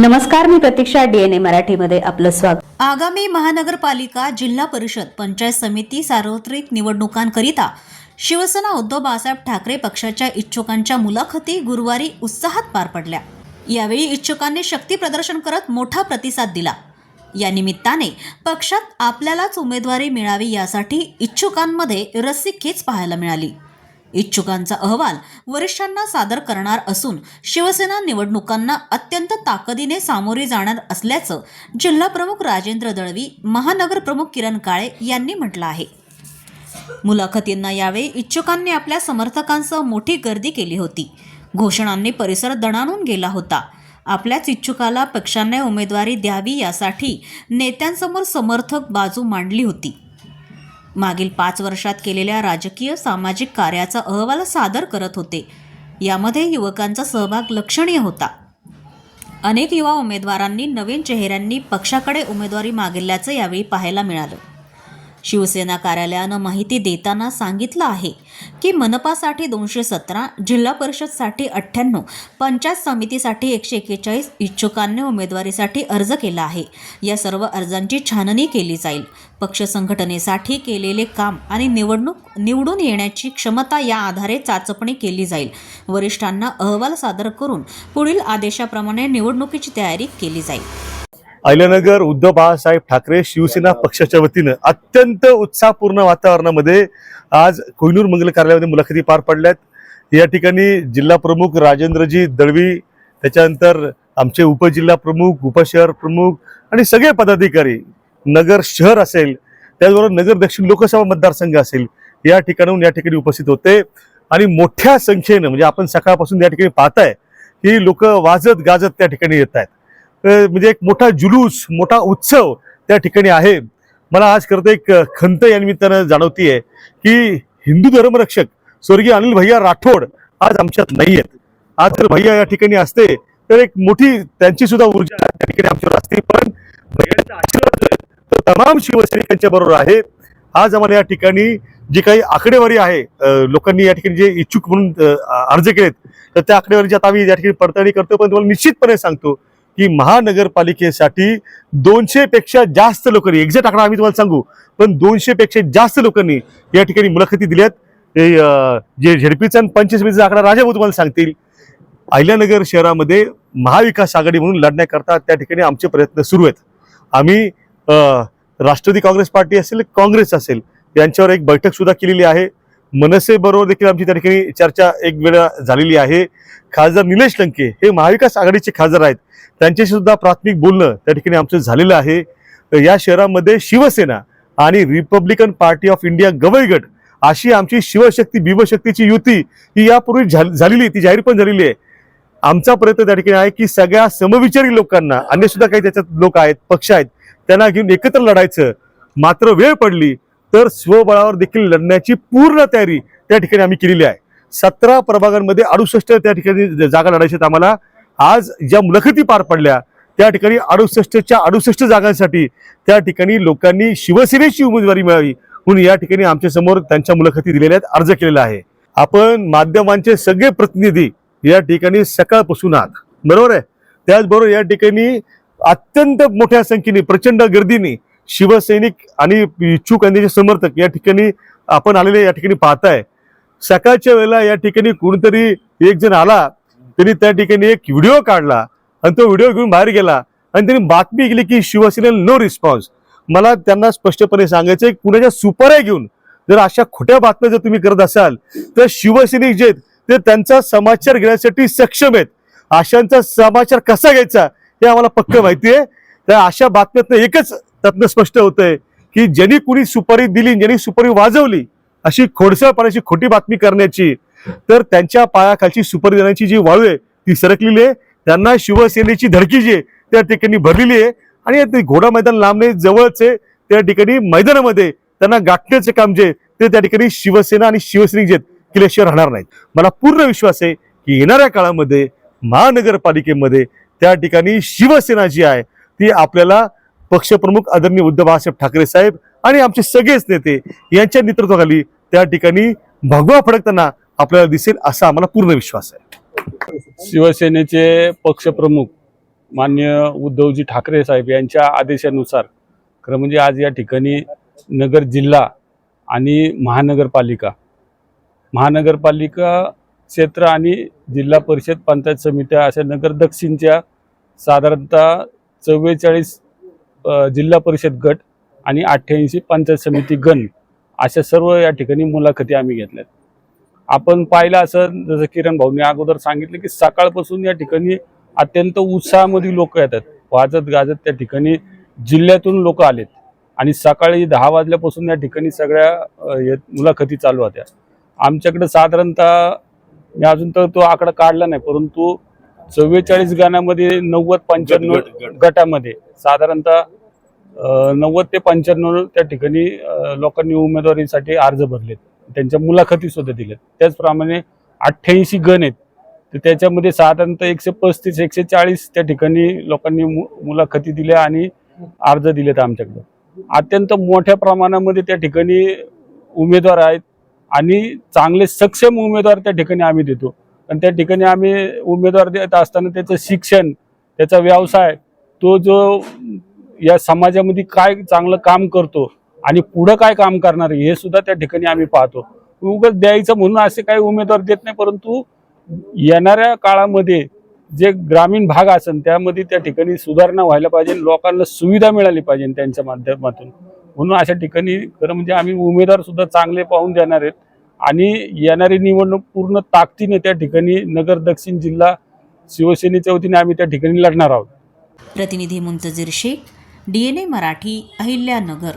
नमस्कार मी प्रतीक्षा डीएनए मराठीमध्ये आपलं स्वागत. आगामी महानगरपालिका जिल्हा परिषद पंचायत समिती सार्वत्रिक निवडणुकांकरिता शिवसेना उद्धव बाळासाहेब ठाकरे पक्षाच्या इच्छुकांच्या मुलाखती गुरुवारी उत्साहात पार पडल्या. यावेळी इच्छुकांनी शक्ती प्रदर्शन करत मोठा प्रतिसाद दिला. या निमित्ताने पक्षात आपल्यालाच उमेदवारी मिळावी यासाठी इच्छुकांमध्ये रस्सीखेच पाहायला मिळाली. इच्छुकांचा अहवाल वरिष्ठांना सादर करणार असून शिवसेना निवडणुकांना अत्यंत ताकदीने सामोरे जाणार असल्याचं जिल्हाप्रमुख राजेंद्र दळवी महानगरप्रमुख किरण काळे यांनी म्हटलं आहे. मुलाखतींना यावेळी इच्छुकांनी आपल्या समर्थकांसह मोठी गर्दी केली होती. घोषणांनी परिसर दणाणून गेला होता. आपल्याच इच्छुकाला पक्षाने उमेदवारी द्यावी यासाठी नेत्यांसमोर समर्थक बाजू मांडली होती. मागील पाच वर्षात केलेल्या राजकीय सामाजिक कार्याचा अहवाल सादर करत होते. यामध्ये युवकांचा सहभाग लक्षणीय होता. अनेक युवा उमेदवारांनी नवीन चेहऱ्यांनी पक्षाकडे उमेदवारी मागितल्याचं यावेळी पाहायला मिळालं. शिवसेना कार्यालयानं माहिती देताना सांगितलं आहे की मनपासाठी दोनशे सतरा जिल्हा परिषदसाठी अठ्ठ्याण्णव पंचायत समितीसाठी एकशे एक्केचाळीस इच्छुकांनी उमेदवारीसाठी अर्ज केला आहे. या सर्व अर्जांची छाननी केली जाईल. पक्ष संघटनेसाठी केलेले काम आणि निवडणूक निवडून येण्याची क्षमता या आधारे चाचपणी केली जाईल. वरिष्ठांना अहवाल सादर करून पुढील आदेशाप्रमाणे निवडणुकीची तयारी केली जाईल. अहिल्यानगर उद्धव बाळासाहेब ठाकरे शिवसेना पक्षाच्या वतीनं अत्यंत उत्साहपूर्ण वातावरणामध्ये आज कोहिनूर मंगल कार्यालयामध्ये मुलाखती पार पडल्यात. या ठिकाणी जिल्हा प्रमुख राजेंद्रजी दळवी त्याच्यानंतर आमचे उपजिल्हा प्रमुख उपशहर प्रमुख आणि सगळे पदाधिकारी नगर शहर असेल त्याचबरोबर नगर दक्षिण लोकसभा मतदारसंघ असेल या ठिकाणाहून या ठिकाणी उपस्थित होते. आणि मोठ्या संख्येनं म्हणजे आपण सकाळपासून या ठिकाणी पाहताय की लोक वाजत गाजत त्या ठिकाणी येत आहेत म्हणजे एक मोठा जुलूस मोठा उत्सव त्या ठिकाणी आहे. मला आज करता एक खंत या निमित्तानं जाणवतीये की हिंदू धर्मरक्षक स्वर्गीय अनिल भैया राठोड आज आमच्यात नाही आहेत आज जर भैया या ठिकाणी असते तर एक मोठी त्यांची सुद्धा ऊर्जा त्या ठिकाणी आमच्यावर असते. पण भैयाचा आशीर्वाद जो तो तमाम शिवसैनिकांच्या बरोबर आहे. आज आम्हाला या ठिकाणी जी काही आकडेवारी आहे लोकांनी या ठिकाणी जे इच्छुक म्हणून अर्ज केलेत तर त्या आकडेवारीची आता आम्ही या ठिकाणी पडताळणी करतो. पण तुम्हाला निश्चितपणे सांगतो की महानगरपालिकेसाठी दोनशे पेक्षा जास्त लोकांनी एक्झॅक्ट आकडा आम्ही तुम्हाला सांगू पण दोनशे पेक्षा जास्त लोकांनी या ठिकाणी मुलाखती दिल्यात. ते, जे झेडपीचा आणि पंचवीसचा आकडा राजाभाऊ तुम्हाला सांगतील. अहिल्यानगर शहरामध्ये महाविकास आघाडी म्हणून लढण्याकरता त्या ठिकाणी आमचे प्रयत्न सुरू आहेत. आम्ही राष्ट्रवादी काँग्रेस पार्टी असेल काँग्रेस असेल यांच्यावर एक बैठक सुद्धा केलेली आहे. मनसे बरोबर देखील आमची त्या ठिकाणी चर्चा एक वेळा झालेली आहे. खासदार निलेश लंके हे महाविकास आघाडीचे खासदार आहेत. त्यांच्याशी सुद्धा प्राथमिक बोलणं त्या ठिकाणी आमचं झालेलं आहे. तर या शहरामध्ये शिवसेना आणि रिपब्लिकन पार्टी ऑफ इंडिया गवईगट अशी आमची शिवशक्ती भीमशक्तीची युती ही यापूर्वी झाल- झालेली ती जाहीर पण झालेली आहे. आमचा प्रयत्न त्या ठिकाणी आहे की सगळ्या समविचारी लोकांना अन्य सुद्धा काही त्याच्यात लोक आहेत पक्ष आहेत त्यांना घेऊन एकत्र लढायचं. मात्र वेळ पडली तर स्वबळावर देखील लढण्याची पूर्ण तयारी त्या ठिकाणी आम्ही केलेली आहे. सतरा प्रभागांमध्ये अडुसष्ट त्या ठिकाणी जागा लढायच्या आम्हाला. आज ज्या मुलाखती पार पडल्या त्या ठिकाणी अडुसष्टच्या अडुसष्ट जागांसाठी त्या ठिकाणी लोकांनी शिवसेनेची उमेदवारी मिळावी म्हणून या ठिकाणी आमच्यासमोर त्यांच्या मुलाखती दिलेल्या आहेत अर्ज केलेला आहे. आपण माध्यमांचे सगळे प्रतिनिधी या ठिकाणी सकाळपासून आहात. बरोबर आहे? त्याचबरोबर या ठिकाणी अत्यंत मोठ्या संख्येने प्रचंड गर्दीने शिवसैनिक आणि इच्छुक आणि समर्थक या ठिकाणी आपण आलेले या ठिकाणी पाहताय. सकाळच्या वेळेला या ठिकाणी कोणीतरी एक जण आला त्यांनी त्या ठिकाणी एक व्हिडिओ काढला आणि तो व्हिडिओ घेऊन बाहेर गेला आणि त्यांनी बातमी केली की शिवसेनेला नो रिस्पॉन्स मला त्यांना स्पष्टपणे सांगायचं आहे कुणाच्या सुपाऱ्या घेऊन जर अशा खोट्या बातम्या जर तुम्ही करत असाल तर शिवसैनिक जे आहेत ते त्यांचा समाचार घेण्यासाठी सक्षम आहेत. अशांचा समाचार कसा घ्यायचा हे आम्हाला पक्क माहिती आहे. तर अशा बातम्यातनं एकच त्यातनं स्पष्ट होतंय की ज्यांनी कुणी सुपारी दिली ज्यांनी सुपारी वाजवली अशी खोडसळपणाची खोटी बातमी करण्याची तर त्यांच्या पायाखालची सुपारी देण्याची जी वाळू आहे ती सरकलेली आहे. त्यांना शिवसेनेची धडकी जी आहे त्या ठिकाणी भरलेली आहे. आणि ते घोडा मैदान लांबणे जवळच आहे त्या ठिकाणी मैदानामध्ये त्यांना गाठण्याचं काम जे ते त्या ठिकाणी शिवसेना आणि शिवसैनिक जे आहेत, केल्याशिवाय राहणार नाहीत. मला पूर्ण विश्वास आहे की येणाऱ्या काळामध्ये महानगरपालिकेमध्ये त्या ठिकाणी शिवसेना जी आहे ती आपल्याला पक्षप्रमुख आदरणीय उद्धव बाळासाहेब ठाकरे साहेब आणि आमचे सगळेच नेते यांच्या नेतृत्वाखाली त्या ठिकाणी भगवा फडकताना आपल्याला दिसेल असा आम्हाला पूर्ण विश्वास आहे. शिवसेनेचे पक्षप्रमुख मान्य उद्धवजी ठाकरे साहेब यांच्या आदेशानुसार खरं म्हणजे आज या ठिकाणी नगर जिल्हा आणि महानगरपालिका महानगरपालिका क्षेत्र आणि जिल्हा परिषद पंचायत समित्या अशा नगर दक्षिणच्या साधारणतः चव्वेचाळीस जिल्हा परिषद गट आणि अठ्ठ्याऐंशी पंचायत समिती गण अशा सर्व या ठिकाणी मुलाखती आम्ही घेतल्यात. आपण पाहिलं असं जसं किरण भाऊनी अगोदर सांगितलं की सकाळपासून या ठिकाणी अत्यंत उत्साहामध्ये लोक येतात. वाजत गाजत त्या ठिकाणी जिल्ह्यातून लोक आलेत. आणि सकाळी दहा वाजल्यापासून या ठिकाणी सगळ्या मुलाखती चालू होत्या. आमच्याकडे साधारणतः मी अजून तर तो आकडा काढला नाही परंतु चव्वेचाळीस गाण्यामध्ये नव्वद पंच्याण्णव गट, गट. गटामध्ये. साधारणतः नव्वद ते पंच्याण्णव त्या ठिकाणी लोकांनी उमेदवारीसाठी अर्ज भरलेत. त्यांच्या मुलाखती सुद्धा दिल्यात. त्याचप्रमाणे अठ्ठ्याऐंशी गण आहेत. तर त्याच्यामध्ये साधारणतः एकशे पस्तीस एकशे चाळीस त्या ठिकाणी लोकांनी मुलाखती दिल्या आणि अर्ज दिलेत आमच्याकडं अत्यंत मोठ्या प्रमाणामध्ये त्या ठिकाणी उमेदवार आहेत आणि चांगले सक्षम उमेदवार त्या ठिकाणी आम्ही देतो. आणि त्या ठिकाणी आम्ही उमेदवार देत असताना त्याचं शिक्षण त्याचा व्यवसाय तो जो या समाजामध्ये काय चांगलं काम करतो आणि पुढं काय काम करणार आहे हे सुद्धा त्या ठिकाणी आम्ही पाहतो. उगाच द्यायचं म्हणून असे काही उमेदवार देत नाही परंतु येणाऱ्या काळामध्ये जे ग्रामीण भाग असेल त्यामध्ये त्या ठिकाणी सुधारणा व्हायला पाहिजे लोकांना सुविधा मिळाली पाहिजे त्यांच्या माध्यमातून. म्हणून अशा ठिकाणी खरं म्हणजे आम्ही उमेदवार सुद्धा चांगले पाहून देणार आहेत. आणि येणारी निवडणूक पूर्ण ताकदीने त्या ठिकाणी नगर दक्षिण जिल्हा शिवसेनेच्या वतीने आम्ही त्या ठिकाणी लढणार आहोत. प्रतिनिधी Muntazir Shaikh D N A Marathi Ahilyanagar.